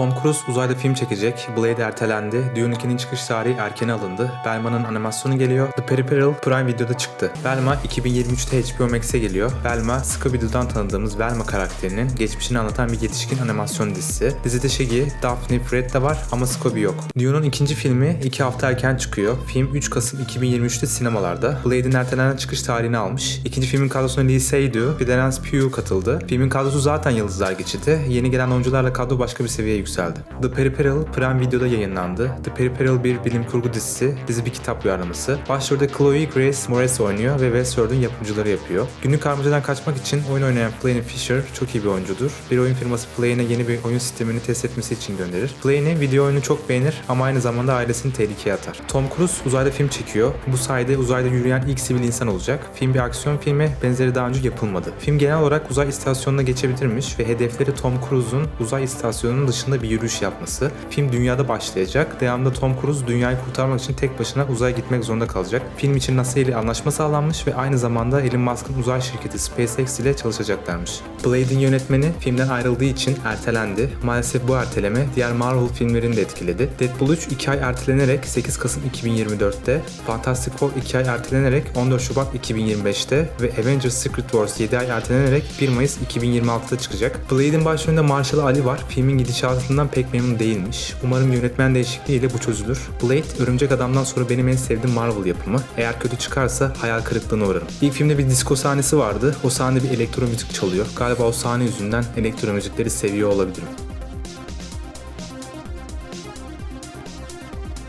Tom Cruise uzayda film çekecek. Blade ertelendi. Dune 2'nin çıkış tarihi erkene alındı. Belma'nın animasyonu geliyor. The Peripheral Prime Video'da çıktı. Belma 2023'te HBO Max'e geliyor. Belma, Scooby-Doo'dan tanıdığımız Velma karakterinin geçmişini anlatan bir yetişkin animasyon dizisi. Dizide Shaggy, Daphne, Fred de var ama Scooby yok. Dune'un ikinci filmi 2 hafta erken çıkıyor. Film 3 Kasım 2023'te sinemalarda. Blade'in ertelenen çıkış tarihini almış. İkinci filmin kadrosuna Lee Seydoux, Florence Pugh katıldı. Filmin kadrosu zaten yıldızlar geçidi. Yeni gelen oyuncularla kadro başka bir seviyeye yükseldi. The Peripheral Prime Video'da yayınlandı. The Peripheral bir bilim kurgu dizisi. Dizi bir kitap uyarlaması. Başrolde Chloe Grace Moretz oynuyor ve Westworld'un yapımcıları yapıyor. Günlük karmacadan kaçmak için oyun oynayan Flaney Fisher çok iyi bir oyuncudur. Bir oyun firması Flane'e yeni bir oyun sistemini test etmesi için gönderir. Flaney video oyunu çok beğenir ama aynı zamanda ailesini tehlikeye atar. Tom Cruise uzayda film çekiyor. Bu sayede uzayda yürüyen ilk sivil insan olacak. Film bir aksiyon filmi, benzeri daha önce yapılmadı. Film genel olarak uzay istasyonuna geçebilirmiş ve hedefleri Tom Cruise'un uzay istasyonunun dışında bir yürüyüş yapması. Film dünyada başlayacak. Devamında Tom Cruise dünyayı kurtarmak için tek başına uzaya gitmek zorunda kalacak. Film için NASA ile anlaşma sağlanmış ve aynı zamanda Elon Musk'ın uzay şirketi SpaceX ile çalışacaklarmış. Blade'in yönetmeni filmden ayrıldığı için ertelendi. Maalesef bu erteleme diğer Marvel filmlerini de etkiledi. Deadpool 3 2 ay ertelenerek 8 Kasım 2024'te, Fantastic Four 2 ay ertelenerek 14 Şubat 2025'te ve Avengers Secret Wars 7 ay ertelenerek 1 Mayıs 2026'da çıkacak. Blade'in başrolünde Marshall Ali var. Filmin gidişatından pek memnun değilmiş. Umarım yönetmen değişikliğiyle bu çözülür. Blade, Örümcek Adam'dan sonra benim en sevdiğim Marvel yapımı. Eğer kötü çıkarsa hayal kırıklığına uğrarım. İlk filmde bir disco sahnesi vardı. O sahnede bir elektro müzik çalıyor. Galiba o sahne yüzünden elektro müzikleri seviyor olabilirim.